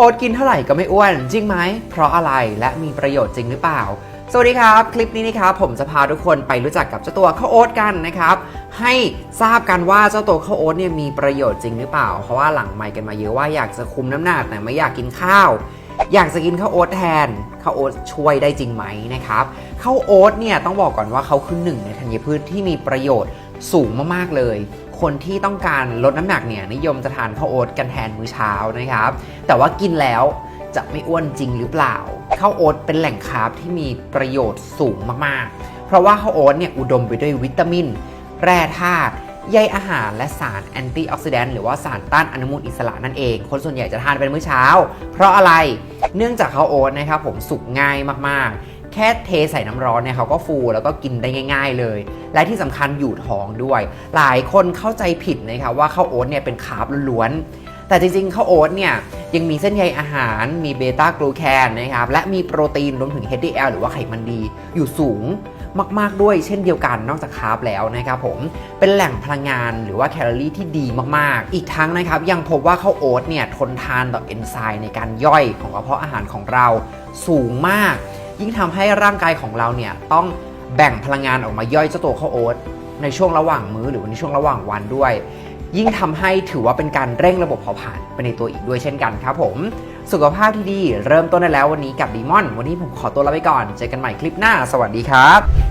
โอ๊ตกินเท่าไหร่ก็ไม่อ้วน จริงไหม เพราะอะไรและมีประโยชน์จริงหรือเปล่า สวัสดีครับ คลิปนี้นะครับผมจะพาทุกคนไปรู้จักกับเจ้าตัวข้าวโอ๊ตกันนะครับ ให้ทราบกันว่าเจ้าตัวข้าวโอ๊ตเนี่ยมีประโยชน์จริงหรือเปล่า เพราะว่าหลังไมค์กันมาเยอะว่าอยากจะคุมน้ำหนักแต่ไม่อยากกินข้าว อยากจะกินข้าวโอ๊ตแทนข้าวโอ๊ตช่วยได้จริงไหมนะครับข้าวโอ๊ตเนี่ยต้องบอกก่อนว่าเขาคือหนึ่งในธัญพืชที่มีประโยชน์สูงมากๆเลย คนที่ต้องการลดน้ำหนักเนี่ยนิยมจะทานข้าวโอ๊ตกันแทนมื้อเช้านะครับ แต่ว่ากินแล้วจะไม่อ้วนจริงหรือเปล่าข้าวโอ๊ตเป็นแหล่งคาร์บที่มีประโยชน์สูงมากๆ เพราะว่าข้าวโอ๊ตเนี่ยอุดมไปด้วยวิตามิน แร่ธาตุใยอาหารและสารแอนตี้ออกซิแดนต์หรือว่าสารต้านอนุมูลอิสระนั่นเอง คนส่วนใหญ่จะทานเป็นมื้อเช้า เพราะอะไรเนื่องจากข้าวโอ๊ตนะครับผมสุกง่ายมากๆ แค่เทใส่น้ำร้อนเนี่ยเขาก็ฟูแล้วก็กินได้ง่าย ๆเลย และที่สำคัญอยู่ท้องด้วย หลายคนเข้าใจผิดนะครับว่าข้าวโอ๊ตเนี่ยเป็นคาร์บล้วนแต่จริงๆข้าวโอ๊ตเนี่ยยังมีเส้นใยอาหาร มีเบต้ากลูแคนนะครับและมีโปรตีนรวมถึง HDL หรือว่าไขมันดี อยู่สูงมากๆด้วยเช่นเดียวกันนอกจากคาร์บแล้วนะครับผมเป็นแหล่งพลังงานหรือว่าแคลอรี่ที่ดีมากๆ อีกทั้งนะครับยังพบว่าข้าวโอ๊ตเนี่ยทนทานต่อเอนไซม์ในการย่อยของกระเพาะอาหารของเราสูงมาก ยิ่งทำให้ร่างกายของเราเนี่ยต้องแบ่งพลังงานออกมาย่อยเจ้าตัวข้าวโอ๊ตในช่วงระหว่างมื้อหรือว่าในช่วงระหว่างวันด้วย ยิ่งทำให้ถือว่าเป็นการเร่งระบบเผาผลาญไปในตัวอีกด้วยเช่นกันครับผม สุขภาพที่ดีเริ่มต้นได้แล้ววันนี้กับดีมอน วันนี้ผมขอตัวลาไปก่อน เจอกันใหม่คลิปหน้า สวัสดีครับ